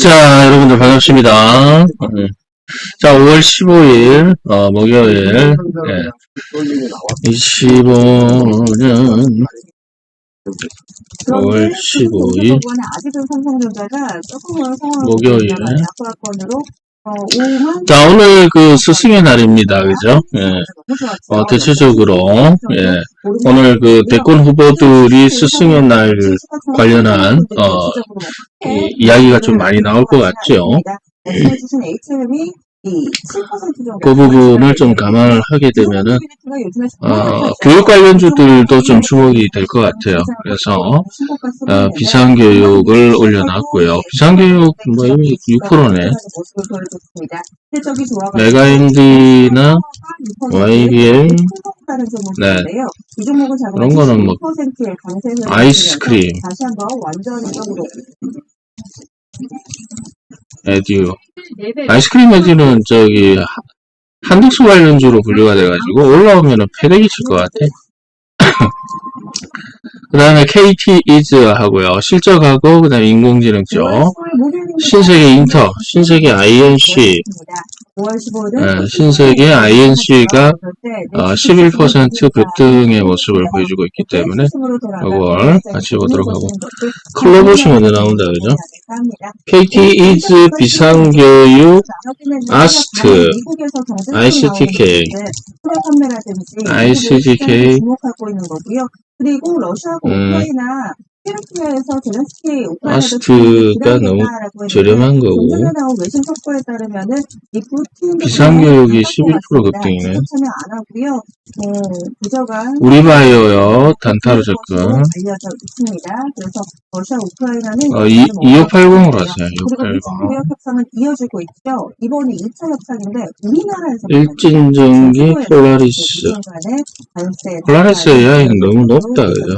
자, 여러분들 반갑습니다. 음. 자, 5월 15일, 어, 목요일, 예. 25년 5월 15일, 아직은 삼성전자가 조금은 상황을 목요일. 약화권으로 어, 5만 자, 오늘 그 스승의 날입니다. 그죠? 예. 어, 대체적으로, 예. 오늘 그 대권 후보들이 스승의 날 관련한, 어, 이, 이야기가 좀 많이 나올 것 같죠? 말씀해주신 HM이 이7% 정도 그 부분을 좀 감안을 하게 되면은, 어, 교육 관련주들도 좀 주목이 될 것 같아요. 그래서, 어, 비상교육을 올려놨고요. 비상교육 뭐 이미 6%네. 메가인디나 YBM, 네. 그런 거는 뭐 아이스크림. 에듀. 아이스크림 에듀는 저기 하- 한덕수 관련주로 분류가 돼가지고 올라오면은 패대기 칠 것 같아. 그 다음에 KT 이즈 하고요. 실적하고 그 다음에 인공지능 쪽. 신세계 인터, 신세계 INC, 5월 15일은 예, 신세계 INC가 어, 11% 급등의 모습을 보여주고 있기 때문에 이걸 같이 보도록 하고 컬러 보시면 나온다 그죠? KT 이즈 비상교육 아스트, ICTK, ICTK. 그리고 러시아하고 음. 우크라이나 젤렌스키 우크라이나 아스트가 너무 저렴한 거고 비상교육이 11% 급등이네. 부저가 우리바이오요 단타로 접근 러시아 우크라이나는 어, 2580으로 하세요. 그리고 2580 미국무역 협상은 이어지고 있죠. 이번이 2차 협상인데 우리나라에서 일진전기 폴라리스 폴라리스 AI는 너무 높다 그죠?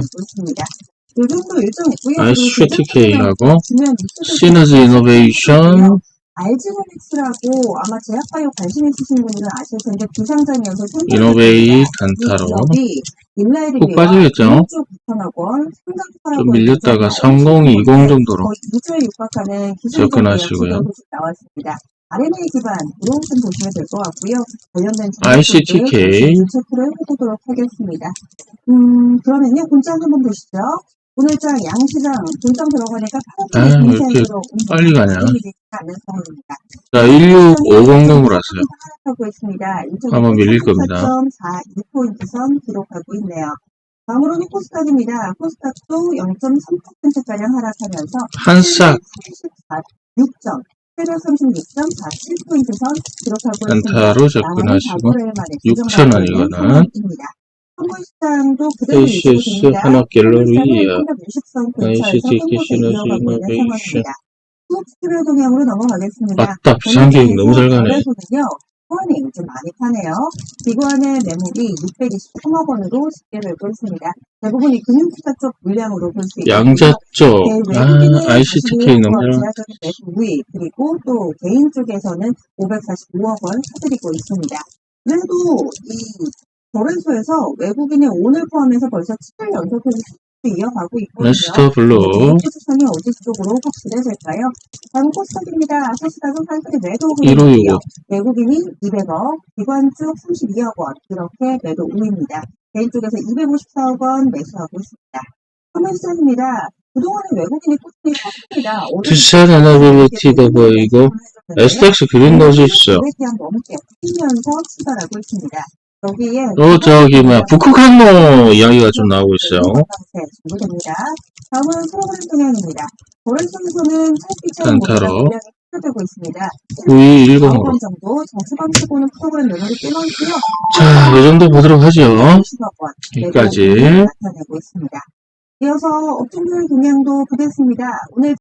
주면 시너지 이노베이션 알지노믹스라고 아마 제약바이오 관심 있으신 분들은 아실 텐데 비상장이어서 이노베이 단타로 푹 빠지겠죠? 좀 밀렸다가 3020 정도로 거의 2주에 육박하는 접근하시고요. RNA 기반으로 좀 보시면 될 것 같고요. 관련된 ICTK. 체크를 해보도록 하겠습니다. 음, 그러면요, 본장 한번 보시죠. 오늘장 양시장 본장 들어가니까 아, 왜 이렇게 빨리 가냐? 상황입니다. 자 16500으로 하세요. 하고 있습니다. 한번 밀릴 겁니다. 4.42포인트 선 기록하고 있네요. 다음으로는 코스닥입니다. 코스닥도 0.3%가량 하락하면서 한싹 6점, 836.47포인트 선 기록하고 단타로 접근하시고 6,000원 이거는 한국시장도 그대로 ACS 있습니다. 하나 360선 ICT 있는 이노베이션. 수급지표 동향으로 넘어가겠습니다. 맞다 비상계획 너무 잘 가네. 호환이 좀 많이 파네요. 기관의 매물이 623억 원으로 집계되고 있습니다. 대부분 이 금융투자 쪽 물량으로 볼 수 있고 양자 쪽 아, ICTK 잘 네, 우위 그리고 또 개인 쪽에서는 545억 원 사들이고 있습니다. 그래도 이 거래소에서 외국인의 오늘 포함해서 벌써 7일 연속해서 수익을 이어가고 있거든요. 레스터 블루 수상이 어디 쪽으로 확실해질까요? 다음 코스닥입니다. 사시다가 한글이 매도 1565 외국인이 200억, 기관 쪽 32억 원 이렇게 매도 우입니다. 개인 쪽에서 254억 원 매수하고 있습니다. 한번시장입니다. 그동안에 외국인이 꾸준히 샀습니다. 투샷 에너빌리티도 보이고 STX 그린 노지스 대한 넘게 풀면서 출발하고 있습니다. 여기에 또 저기 뭐야 북극항로 이야기가 좀 나오고 있어요. 다음은. 거래소에서는 차익비처럼 단타로. 되고 있습니다. 9210으로 9원 정도 정수방 치고는 프로그램 매물이 꽤 많고요. 자, 이 정도 보도록 하죠. 10억 원 여기까지. 나타내고 있습니다. 이어서 업종별 동향도 보겠습니다. 오늘